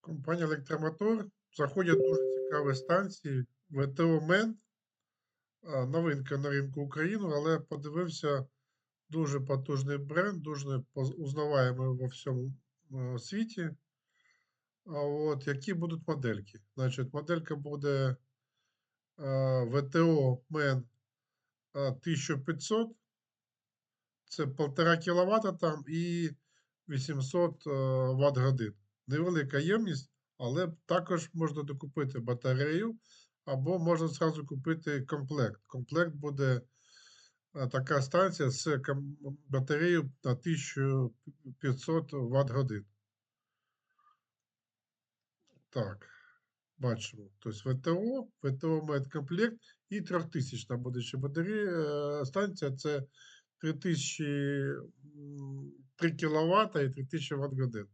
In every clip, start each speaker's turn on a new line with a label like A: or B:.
A: Компанія Електромотор. Заходять дуже цікаві станції. ВТО Мен. Новинка на ринку України, але подивився дуже потужний бренд, дуже узнаваємий во всьому світі. От які будуть модельки? Значить, моделька буде е, ВТО Мен 1500. Це 1,5 кВт там і 800 Вт годин. Невелика ємність, але також можна докупити батарею, або можна зразу купити комплект. Комплект буде е, така станція з батареєю на 1500 Вт годин. Так, бачимо. Тобто ВТО, ВТО медкомплект і 3000 буде ще батарея. е, Станція це 3000 3 кВт і 3000 Вт годин.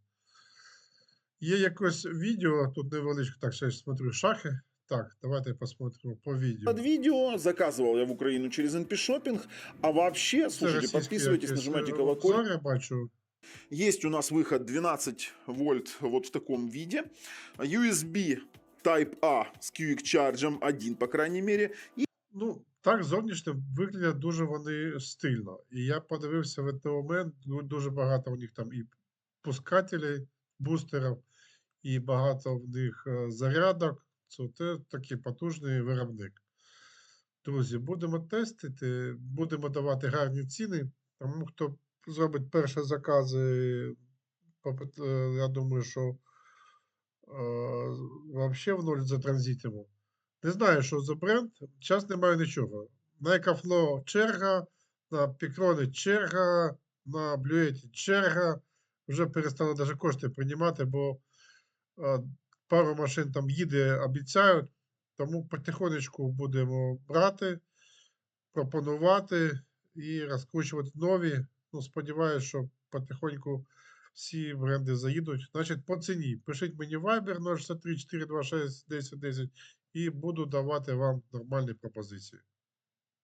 A: Є якось відео, тут невеличке, так, ще я смотрю, шахи. Так, давайте посмотримо по відео.
B: Под видео заказывал я в Украину через NP Shopping. А вообще,
A: Це
B: слушайте,
A: російський
B: подписывайтесь,
A: якийсь,
B: нажимайте
A: е,
B: колокольчик.
A: обзор, я бачу.
B: Есть у нас выход 12 вольт вот в таком виде. USB Type-A с QX Charge 1, по крайней мере.
A: Ну, так зовнішньо виглядять дуже вони стильно. І я подивився в ЕТОМЕН, дуже багато у них там і пускателей, бустерів, і багато в них е, зарядок. Це такий потужний виробник. Друзі, будемо тестити, будемо давати гарні ціни. Тому хто зробить перші закази, е, я думаю, що взагалі в нуль затранзитимо. Не знаю, що за бренд. Зараз немає нічого. На Екафло черга, на Пікрони черга, на Блюеті черга. Вже перестали навіть кошти приймати, бо е, пару машин там їде, обіцяють. Тому потихонечку будемо брати, пропонувати і розкручувати нові. Ну, сподіваюся, що потихоньку всі бренди заїдуть. Значить, по ціні. Пишіть мені Viber 063 426 1010 і буду давати вам нормальні пропозиції.